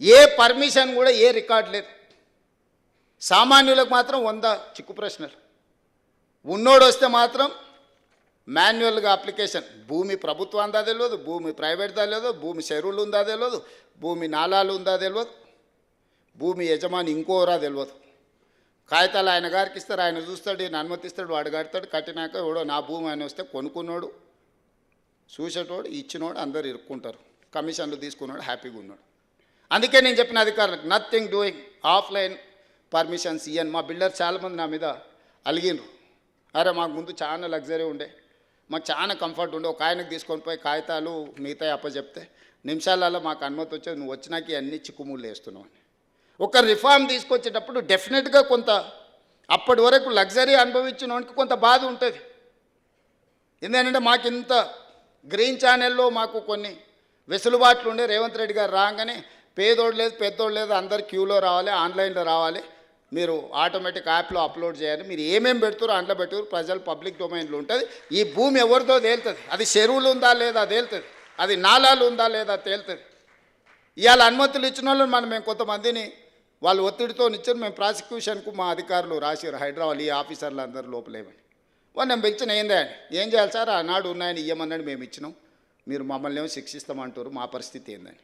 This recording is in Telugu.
ఏ పర్మిషన్ కూడా ఏ రికార్డ్ లేదు. సామాన్యులకు మాత్రం వంద చిక్కు ప్రశ్నలు. ఉన్నోడు వస్తే మాత్రం మాన్యువల్గా అప్లికేషన్. భూమి ప్రభుత్వం అందా తెలియదు భూమి ప్రైవేట్దా లేదు భూమి చెరువులు ఉందా తెలియదు భూమి నాలాలు ఉందా తెలియదు భూమి యజమాని ఇంకోరా తెలియదు కాగితాలు ఆయన గారికి ఇస్తారు ఆయన చూస్తాడు ఈయన అనుమతిస్తాడు వాడు కడతాడు కట్టినాక ఎవడో నా భూమి ఆయన వస్తే కొనుక్కున్నాడు చూసేటోడు ఇచ్చినోడు అందరు ఇరుక్కుంటారు. కమిషన్లు తీసుకున్నాడు హ్యాపీగా ఉన్నాడు. అందుకే నేను చెప్పిన అధికారులకు నథింగ్ డూయింగ్ ఆఫ్లైన్ పర్మిషన్స్ ఇయ్యను. మా బిల్డర్ చాలామంది నా మీద అలిగినరు అరే మాకు ముందు చాలా లగ్జరీ ఉండే. మాకు చాలా కంఫర్ట్ ఉండే. ఒక ఆయనకు తీసుకొని పోయి కాగితాలు మిగతా అప్పచెప్తే నిమిషాలలో మాకు అనుమతి వచ్చేది నువ్వు వచ్చినాక అన్ని చిక్కుముళ్ళు వేస్తున్నావు అని. ఒక రిఫార్మ్ తీసుకొచ్చేటప్పుడు డెఫినెట్గా కొంత అప్పటి వరకు లగ్జరీ అనుభవించిన వానికి కొంత బాధ ఉంటుంది. ఎందుకంటే మాకు ఇంత గ్రీన్ ఛానల్లో మాకు కొన్ని వెసులుబాట్లు ఉండే. రేవంత్ రెడ్డి గారు రాగానే పేదోడు లేదు పెద్దోడు లేదు అందరు క్యూలో రావాలి ఆన్లైన్లో రావాలి. మీరు ఆటోమేటిక్ యాప్లో అప్లోడ్ చేయాలి మీరు ఏమేమి పెడుతారో అందులో పెట్టుకురు ప్రజలు పబ్లిక్ డొమైన్లో ఉంటుంది. ఈ భూమి ఎవరిదో తేలుతుంది. అది చెరువులు ఉందా లేదా తేలుతుంది. అది నాలాలు ఉందా లేదా తేలుతుంది. ఇవాళ అనుమతులు ఇచ్చిన వాళ్ళు మనం మేము కొంతమందిని వాళ్ళు ఒత్తిడితో ఇచ్చారు మేము ప్రాసిక్యూషన్కు మా అధికారులు రాశారు. హైదరాబాద్ ఈ ఆఫీసర్లు అందరు లోపలేమని వాళ్ళు నేను పిలిచిన ఏందే అని ఏం చేయాలి సార్? ఆనాడు ఉన్నాయని ఇయ్యమన్నాడు మేము ఇచ్చినాం. మీరు మమ్మల్ని ఏమో శిక్షిస్తామంటారు. మా పరిస్థితి ఏందని.